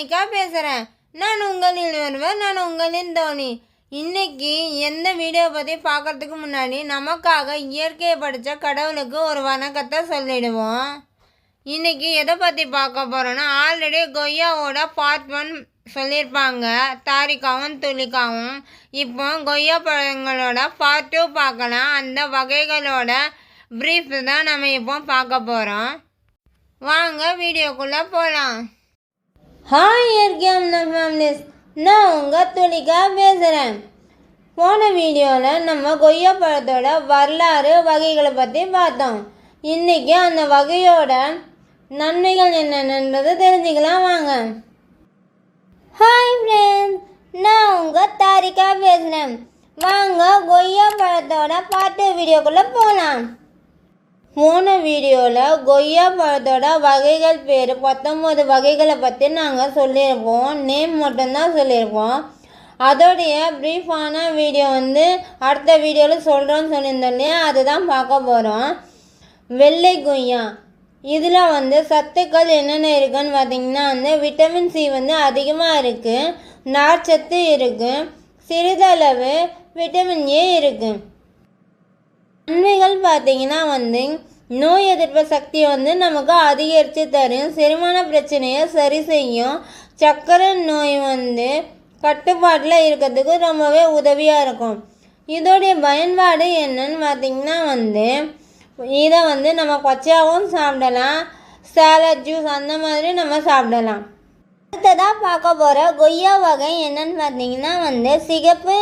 மணிக்கா பேசுகிறேன் நான் உங்களின் ஒருவர் நான் உங்களின் தோனி இன்னைக்கு எந்த வீடியோ பற்றி பார்க்கறதுக்கு முன்னாடி நமக்காக இயற்கையை படித்த கடவுளுக்கு ஒரு வணக்கத்தை சொல்லிடுவோம். இன்னைக்கு எதை பற்றி பார்க்க போகிறோன்னா ஆல்ரெடி கொய்யாவோட பார்ட் ஒன் சொல்லியிருப்பாங்க. தாரிக்காவும் துளிக்காவும். இப்போ கொய்யா பழங்களோட பார்ட் டூ பார்க்கலாம். அந்த வகைகளோட ப்ரீஃப் தான் நம்ம இப்போ பார்க்க போகிறோம் வாங்க வீடியோக்குள்ளே போகலாம் ஹாய் இயற்கை ஃபேமிலிஸ் நான் உங்கள் துளிகா பேசுகிறேன் போன வீடியோவில் நம்ம கொய்யா பழத்தோட வரலாறு வகைகளை பற்றி பார்த்தோம் இன்றைக்கி அந்த வகையோட நன்மைகள் என்னென்னன்றதை தெரிஞ்சுக்கலாம் வாங்க ஹாய் ஃப்ரெண்ட்ஸ் நான் உங்கள் தாரிகா பேசுகிறேன் வாங்க கொய்யா பழத்தோட பாட்டு வீடியோக்குள்ளே போகலாம் போன வீடியோவில் கொய்யா பழத்தோட வகைகள் பேர் பத்தொம்போது வகைகளை பற்றி நாங்கள் சொல்லியிருப்போம். நேம் மட்டும்தான் சொல்லியிருப்போம். அதோடைய ப்ரீஃபான வீடியோ வந்து அடுத்த வீடியோவில் சொல்கிறோன்னு சொல்லியிருந்தோம் இல்லையா? அதுதான் பார்க்க போகிறோம் வெள்ளை கொய்யா. இதில் வந்து சத்துக்கள் என்னென்ன இருக்குன்னு பார்த்தீங்கன்னா வந்து விட்டமின் சி வந்து அதிகமாக இருக்குது நார்ச்சத்து இருக்குது சிறிதளவு விட்டமின் ஏ இருக்குது நன்மைகள் பார்த்தீங்கன்னா வந்து நோய் எதிர்ப்பு சக்தியை வந்து நமக்கு அதிகரித்து தரும். செரிமான பிரச்சனையை சரி செய்யும். சர்க்கரை நோய் வந்து கட்டுப்பாட்டில் இருக்கிறதுக்கு ரொம்பவே உதவியாக இருக்கும். இதோடைய பயன்பாடு என்னன்னு பார்த்தீங்கன்னா வந்து இதை வந்து நம்ம பச்சையாகவும் சாப்பிடலாம். சாலட் ஜூஸ் அந்த மாதிரி நம்ம சாப்பிடலாம். அடுத்ததாக பார்க்க போகிற கொய்யா வகை என்னன்னு பார்த்தீங்கன்னா வந்து சிகப்பு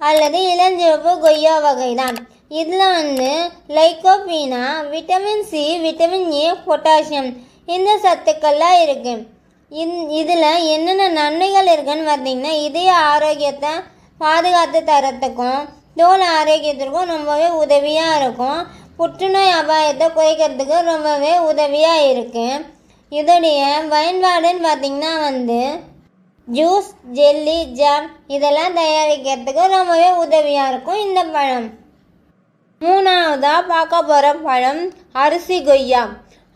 அல்லது இளஞ்சிவப்பு கொய்யா வகை தான் இதில் வந்து லைக்கோபீனா vitamin C vitamin A potassium இந்த சத்துக்கள்லாம் இருக்குது இந் இதில் என்னென்ன நன்மைகள் இருக்குன்னு பார்த்தீங்கன்னா இதய ஆரோக்கியத்தை பாதுகாத்து தரத்துக்கும் தோல் ஆரோக்கியத்திற்கும் ரொம்பவே உதவியாக இருக்கும். புற்றுநோய் அபாயத்தை குறைக்கிறதுக்கு ரொம்பவே உதவியாக இருக்குது இதோடைய பயன்பாடுன்னு பார்த்திங்கன்னா வந்து ஜூஸ் ஜெல்லி ஜாம் இதெல்லாம் தயாரிக்கிறதுக்கு ரொம்பவே உதவியாக இருக்கும் இந்த பழம். மூணாவதாக பார்க்க போகிற பழம் அரிசி கொய்யா.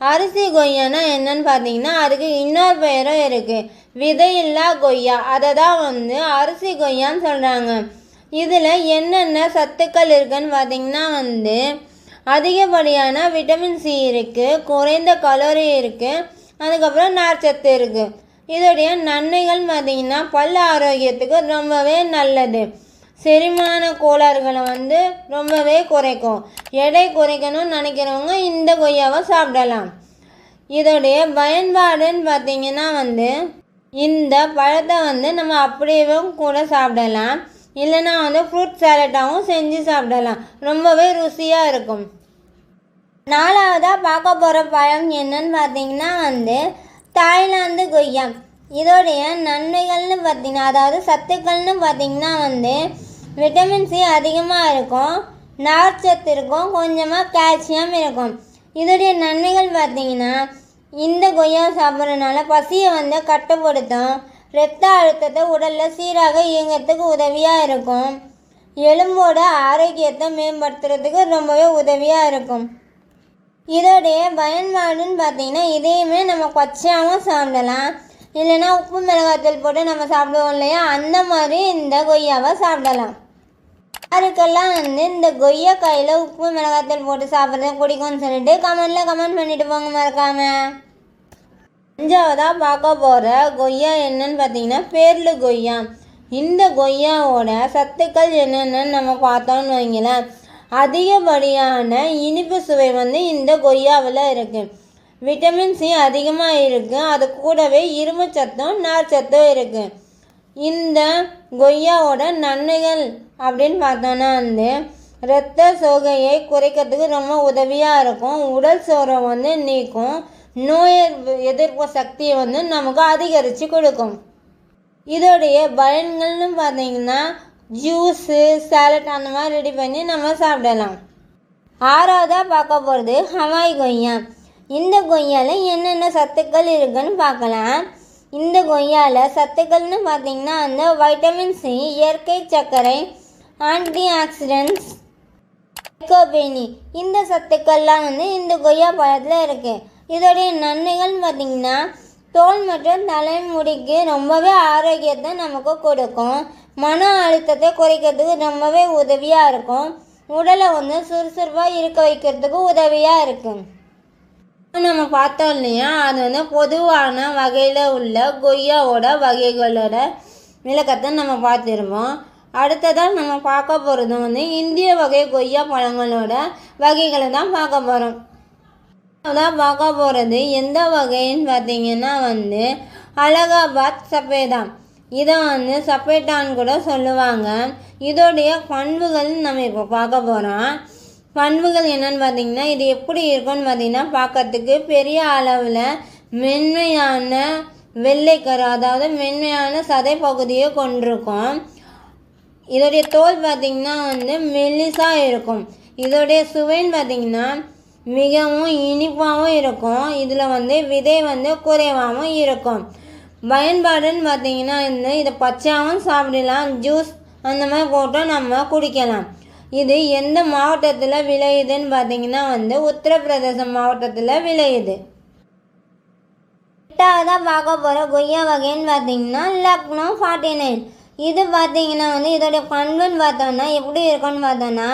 அரிசி கொய்யானா என்னன்னு பார்த்தீங்கன்னா அதுக்கு இன்னொரு பெயரும் இருக்குது விதையில்லா கொய்யா. அதை தான் வந்து அரிசி கொய்யான்னு சொல்கிறாங்க இதில் என்னென்ன சத்துக்கள் இருக்குன்னு பார்த்தீங்கன்னா வந்து அதிகப்படியான விட்டமின் சி இருக்குது குறைந்த கலோரி இருக்குது அதுக்கப்புறம் நார்ச்சத்து இருக்குது இதோடைய நன்மைகள் பார்த்தீங்கன்னா பல் ஆரோக்கியத்துக்கு ரொம்பவே நல்லது. செரிமான கோளாறுகளை வந்து ரொம்பவே குறைக்கும். எடை குறைக்கணும்னு நினைக்கிறவங்க இந்த கொய்யாவை சாப்பிடலாம். இதோடைய பயன்பாடுன்னு பார்த்தீங்கன்னா வந்து இந்த பழத்தை வந்து நம்ம அப்படியே கூட சாப்பிடலாம். இல்லைன்னா வந்து ஃப்ரூட் சாலட்டாகவும் செஞ்சு சாப்பிடலாம். ரொம்பவே ருசியாக இருக்கும். நாலாவதாக பார்க்க போகிற பழம் என்னன்னு பார்த்தீங்கன்னா வந்து தாய்லாந்து கொய்யா. இதோடைய நன்மைகள்னு பார்த்தீங்கன்னா அதாவது சத்துக்கள்னு பார்த்தீங்கன்னா வந்து விட்டமின் சி அதிகமாக இருக்கும். நார்ச்சத்து இருக்கும் கொஞ்சமாக கால்சியம் இருக்கும். இதோடைய நன்மைகள் பார்த்தீங்கன்னா இந்த கொய்யா சாப்பிட்றதுனால பசியை வந்து கட்டுப்படுத்தும். இரத்த அழுத்தத்தை உடலில் சீராக இயங்கிறதுக்கு உதவியாக இருக்கும். எலும்போட ஆரோக்கியத்தை மேம்படுத்துறதுக்கு ரொம்பவே உதவியாக இருக்கும். இதோடைய பயன்பாடுன்னு பார்த்தீங்கன்னா இதையுமே நம்ம கொச்சையாகவும் சாப்பிடலாம். இல்லைன்னா உப்பு மிளகாத்தூள் போட்டு நம்ம சாப்பிடுவோம் இல்லையா? அந்த மாதிரி இந்த கொய்யாவை சாப்பிடலாம். யாருக்கெல்லாம் வந்து இந்த கொய்யாக்காயில் உப்பு மிளகாத்தூள் போட்டு சாப்பிட்றது பிடிக்கும்னு சொல்லிட்டு கமெண்ட்டில் கமெண்ட் பண்ணிட்டு போங்க மறக்காம. அஞ்சாவதாக பார்க்க போகிற கொய்யா என்னன்னு பார்த்தீங்கன்னா பேர்லு கொய்யா. இந்த கொய்யாவோட சத்துக்கள் என்னென்னு நம்ம பார்த்தோம்னு வைங்களேன். அதிகப்படியான இனிப்பு சுவை வந்து இந்த கொய்யாவில் இருக்குது விட்டமின் சி அதிகமாக இருக்குது அது கூடவே இரும்பு சத்தும் நார் சத்தும் இருக்குது இந்த கொய்யாவோட நன்மைகள் அப்படின்னு பார்த்தோன்னா வந்து இரத்த சோகையை குறைக்கிறதுக்கு ரொம்ப உதவியாக இருக்கும். உடல் சோரம் வந்து நீக்கும். நோய் எதிர்ப்பு சக்தியை வந்து நமக்கு அதிகரித்து கொடுக்கும். இதோடைய பயன்கள்னு பார்த்தீங்கன்னா ஜூஸு சாலட் அந்த மாதிரி ரெடி பண்ணி நம்ம சாப்பிடலாம். ஆறாவதாக பார்க்க போகிறது ஹவாய் கொய்யா. இந்த கொய்யாவில் என்னென்ன சத்துக்கள் இருக்குன்னு பார்க்கலாம். இந்த கொய்யாவில் சத்துக்கள்னு பார்த்தீங்கன்னா அந்த வைட்டமின் சி இயற்கை சர்க்கரை ஆன்டி ஆக்சிடென்ட்ஸ் லைக்கோபேனி இந்த சத்துக்கள்லாம் வந்து இந்த கொய்யா பழத்தில் இருக்குது இதோடைய நன்மைகள்னு பார்த்தீங்கன்னா தோல் மற்றும் தலைமுடிக்கு ரொம்பவே ஆரோக்கியத்தை நமக்கு கொடுக்கும். மன அழுத்தத்தை குறைக்கிறதுக்கு ரொம்பவே உதவியாக இருக்கும். உடலை வந்து சுறுசுறுப்பாக இருக்க வைக்கிறதுக்கு உதவியாக இருக்கும். நம்ம பார்த்தோம் இல்லையா அது வந்து பொதுவான வகையில் உள்ள கொய்யாவோட வகைகளோட விளக்கத்தை நம்ம பார்த்துருவோம் அடுத்ததாக நம்ம பார்க்க போகிறது வந்து இந்திய வகை கொய்யா பழங்களோட வகைகளை தான் பார்க்க போகிறோம் தான் பார்க்க போகிறது எந்த வகைன்னு பார்த்தீங்கன்னா வந்து அலகாபாத் சப்பேதா. இதை வந்து சப்பேட்டான்னு கூட சொல்லுவாங்க. இதோடைய பண்புகள் நம்ம இப்போ பார்க்க போகிறோம் பண்புகள் என்னன்னு பார்த்தீங்கன்னா இது எப்படி இருக்கும்னு பார்த்தீங்கன்னா பார்க்கறதுக்கு பெரிய அளவில் மென்மையான வெள்ளைக்கரு அதாவது மென்மையான சதை பகுதியை கொண்டிருக்கும். இதோடைய தோல் பார்த்திங்கன்னா வந்து மெல்லிசாக இருக்கும். இதோடைய சுவைன்னு பார்த்திங்கன்னா மிகவும் இனிப்பாகவும் இருக்கும். இதில் வந்து விதை வந்து குறைவாகவும் இருக்கும். பயன்பாடுன்னு பார்த்தீங்கன்னா வந்து இதை பச்சையாகவும் சாப்பிடலாம் ஜூஸ் அந்த மாதிரி போட்டும் நம்ம குடிக்கலாம். இது எந்த மாவட்டத்தில் விளையுதுன்னு பார்த்தீங்கன்னா வந்து உத்தரப்பிரதேச மாவட்டத்தில் விளையுது. எட்டாவதாக பார்க்க போகிற கொய்யா வகைன்னு பார்த்தீங்கன்னா லக்னோ ஃபார்ட்டி நைன். இது பார்த்தீங்கன்னா வந்து இதோடைய பண்புன்னு பார்த்தோன்னா எப்படி இருக்கும்னு பார்த்தோன்னா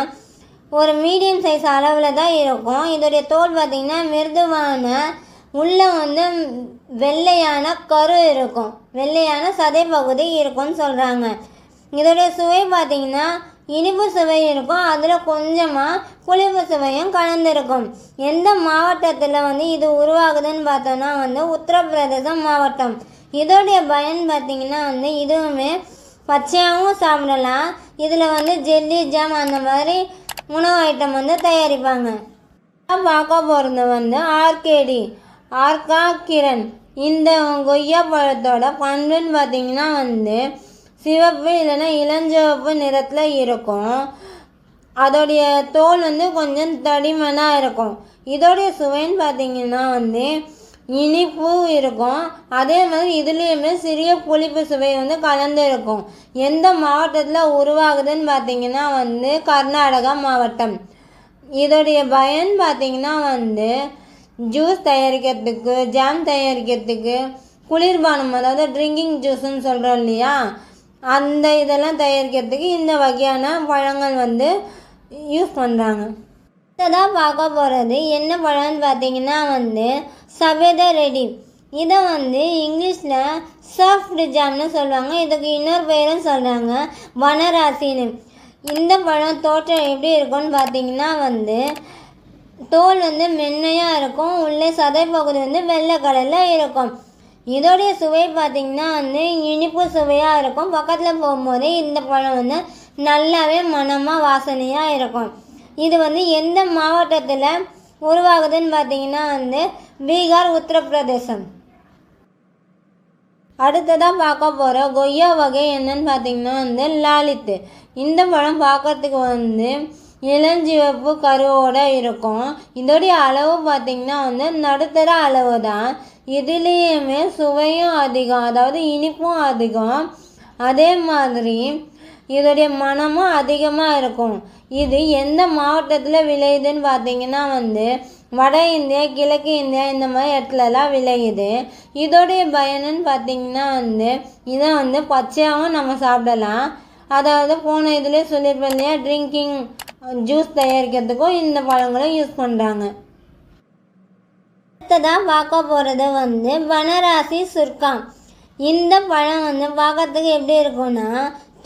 ஒரு மீடியம் சைஸ் அளவில் தான் இருக்கும். இதோடைய தோல் பார்த்திங்கன்னா மிருதுவான உள்ளே வந்து வெள்ளையான கரு இருக்கும். வெள்ளையான சதை பகுதி இருக்கும்னு சொல்கிறாங்க இதோடைய சுவை பார்த்திங்கன்னா இனிப்பு சுவை இருக்கும் அதில் கொஞ்சமாக புளிப்பு சுவையும் கலந்துருக்கும். எந்த மாவட்டத்தில் வந்து இது உருவாகுதுன்னு பார்த்தோன்னா வந்து உத்தரப்பிரதேசம் மாவட்டம். இதோடைய பயன் பார்த்திங்கன்னா வந்து இதுவுமே பச்சையாகவும் சாப்பிடலாம். இதில் வந்து ஜெல்லி ஜாம் அந்த மாதிரி உணவு ஐட்டம் வந்து தயாரிப்பாங்க. பார்க்க போகிறது வந்து ஆர்கேடி ஆர்கா கிரண். இந்த கொய்யா பழத்தோட பண்புன்னு பார்த்திங்கன்னா வந்து சிவப்பு இல்லைன்னா இளஞ்சிவப்பு நிறத்தில் இருக்கும். அதோடைய தோல் வந்து கொஞ்சம் தடிமனாக இருக்கும். இதோடைய சுவைன்னு பார்த்தீங்கன்னா வந்து இனிப்பு இருக்கும். அதே மாதிரி இதுலேயுமே சிறிய புளிப்பு சுவை வந்து கலந்து இருக்கும் எந்த மாவட்டத்தில் உருவாகுதுன்னு பார்த்தீங்கன்னா வந்து கர்நாடகா மாவட்டம். இதோடைய பயன் பார்த்தீங்கன்னா வந்து ஜூஸ் தயாரிக்கிறதுக்கு ஜாம் தயாரிக்கிறதுக்கு குளிர்பானம் அதாவது ட்ரிங்கிங் ஜூஸ்ன்னு சொல்கிறோம் இல்லையா? அந்த இதெல்லாம் தயாரிக்கிறதுக்கு இந்த வகையான பழங்கள் வந்து யூஸ் பண்ணுறாங்க தான் பார்க்க போகிறது என்ன பழம்னு பார்த்தீங்கன்னா வந்து சவேத ரெடி இதை வந்து இங்கிலீஷில் சாஃப்ட் ஜாம்னு சொல்லுவாங்க. இதுக்கு இன்னொரு பேரும் சொல்கிறாங்க வனராசின்னு இந்த பழம் தோற்றம் எப்படி இருக்கும்னு பார்த்தீங்கன்னா வந்து தோல் வந்து மென்மையாக இருக்கும். உள்ளே சதை பகுதி வந்து வெள்ளை கலரில் இருக்கும். இதோடைய சுவை பார்த்திங்கன்னா வந்து இனிப்பு சுவையாக இருக்கும். பக்கத்தில் போகும்போது இந்த பழம் வந்து நல்லாவே மனமாக வாசனையாக இருக்கும். இது வந்து எந்த மாவட்டத்தில் உருவாகுதுன்னு பார்த்தீங்கன்னா வந்து பீகார் உத்தரப்பிரதேசம். அடுத்ததாக பார்க்க போகிற கொய்யா வகை என்னன்னு பார்த்தீங்கன்னா வந்து லாலித்து. இந்த பழம் பார்க்கறதுக்கு வந்து இளஞ்சிவப்பு கருவோடு இருக்கும். இதோடைய அளவு பார்த்திங்கன்னா வந்து நடுத்தர அளவு தான் இதுலேயுமே சுவையும் அதிகம் அதாவது இனிப்பும் அதிகம். அதே மாதிரி இதோடைய மனமும் அதிகமாக இருக்கும். இது எந்த மாவட்டத்தில் விளையுதுன்னு பார்த்தீங்கன்னா வந்து வட இந்தியா கிழக்கு இந்தியா இந்த மாதிரி இடத்துலலாம் விளையுது. இதோடைய பயனுன்னு பார்த்தீங்கன்னா வந்து இதை வந்து பச்சையாகவும் நம்ம சாப்பிடலாம். அதாவது போன இதுலேயே சொல்லியிருப்பேன் இல்லையா ட்ரிங்கிங் ஜூஸ் தயாரிக்கிறதுக்கும் இந்த பழங்களும் யூஸ் பண்ணுறாங்க அடுத்ததாக பார்க்க போகிறது வந்து வனராசி சுர்க்கம். இந்த பழம் வந்து பார்க்கறதுக்கு எப்படி இருக்கும்னா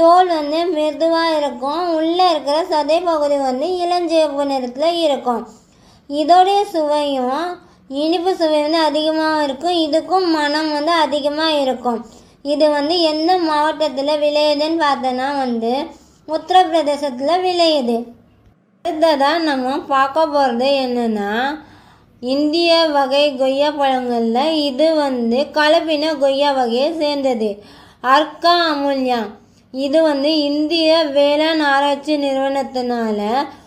தோல் வந்து மெதுவாக இருக்கும். உள்ளே இருக்கிற சதை பகுதி வந்து இளஞ்சிவப்பு நிறத்தில் இருக்கும். இதோடைய சுவையும் இனிப்பு சுவை வந்து அதிகமாக இருக்கும். இதுக்கும் மனம் வந்து அதிகமாக இருக்கும். இது வந்து எந்த மாவட்டத்தில் விளையுதுன்னு பார்த்தோன்னா வந்து உத்தரப்பிரதேசத்தில் விளையுது. அடுத்ததாக நம்ம பார்க்க போகிறது என்னென்னா இந்திய வகை கொய்யா பழங்களில் இது வந்து கலப்பின கொய்யா வகையை சேர்ந்தது. அர்க்கா அமுல்யா. இது வந்து இந்திய வேளாண் ஆராய்ச்சி நிறுவனத்தினால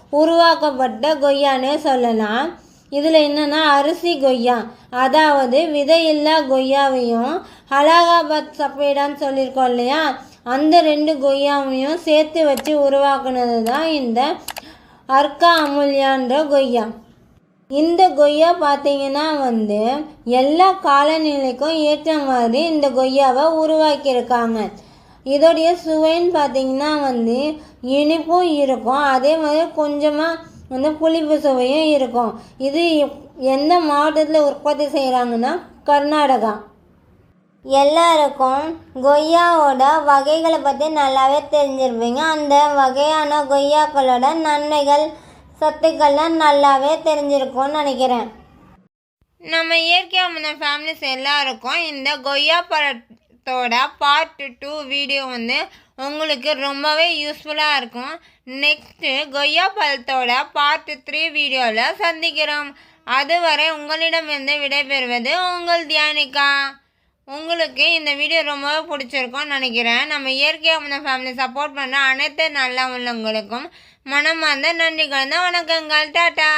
உருவாக்கப்பட்ட கொய்யான்னு சொல்லலாம். இதில் என்னென்னா அரிசி கொய்யா. அதாவது விதையில்லா கொய்யாவையும் அலகாபாத் சப்பேடான்னு சொல்லியிருக்கோம் இல்லையா? அந்த ரெண்டு கொய்யாவையும் சேர்த்து வச்சு உருவாக்குனது தான் இந்த அர்க்கா அமுல்யான்ற கொய்யா. இந்த கொய்யா பார்த்தீங்கன்னா வந்து எல்லா காலநிலைக்கும் ஏற்ற மாதிரி இந்த கொய்யாவை உருவாக்கியிருக்காங்க. இதோடைய சுவைன்னு பார்த்தீங்கன்னா வந்து இனிப்பும் இருக்கும் அதே மாதிரி கொஞ்சமாக வந்து புளிப்பு சுவையும் இருக்கும். இது எந்த மாவட்டத்தில் உற்பத்தி செய்கிறாங்கன்னா கர்நாடகா. எல்லாருக்கும் கொய்யாவோட வகைகளை பற்றி நல்லாவே தெரிஞ்சிருப்பீங்க. அந்த வகையான கொய்யாக்களோட நன்மைகள் சத்துக்கள்லாம் நல்லாவே தெரிஞ்சிருக்கும்னு நினைக்கிறேன். நம்ம இயற்கையாக முன்ன ஃபேமிலிஸ் எல்லாருக்கும் இந்த கொய்யா பழத்தோட பார்ட் டூ வீடியோ வந்து உங்களுக்கு ரொம்பவே யூஸ்ஃபுல்லாக இருக்கும். நெக்ஸ்ட்டு கொய்யா பழத்தோட பார்ட் த்ரீ வீடியோவில் சந்திக்கிறோம். அதுவரை உங்களிடமிருந்து விடைபெறுவது உங்கள் தியானிகா. உங்களுக்கு இந்த வீடியோ ரொம்பவே பிடிச்சிருக்கும்னு நினைக்கிறேன். நம்ம இயற்கையாக முன்ன ஃபேமிலி சப்போர்ட் பண்ணுற அனைத்து நல்ல உள்ளவங்களுக்கும் மனமார்ந்த நன்றி கலந்த வணக்கங்கள். டாட்டா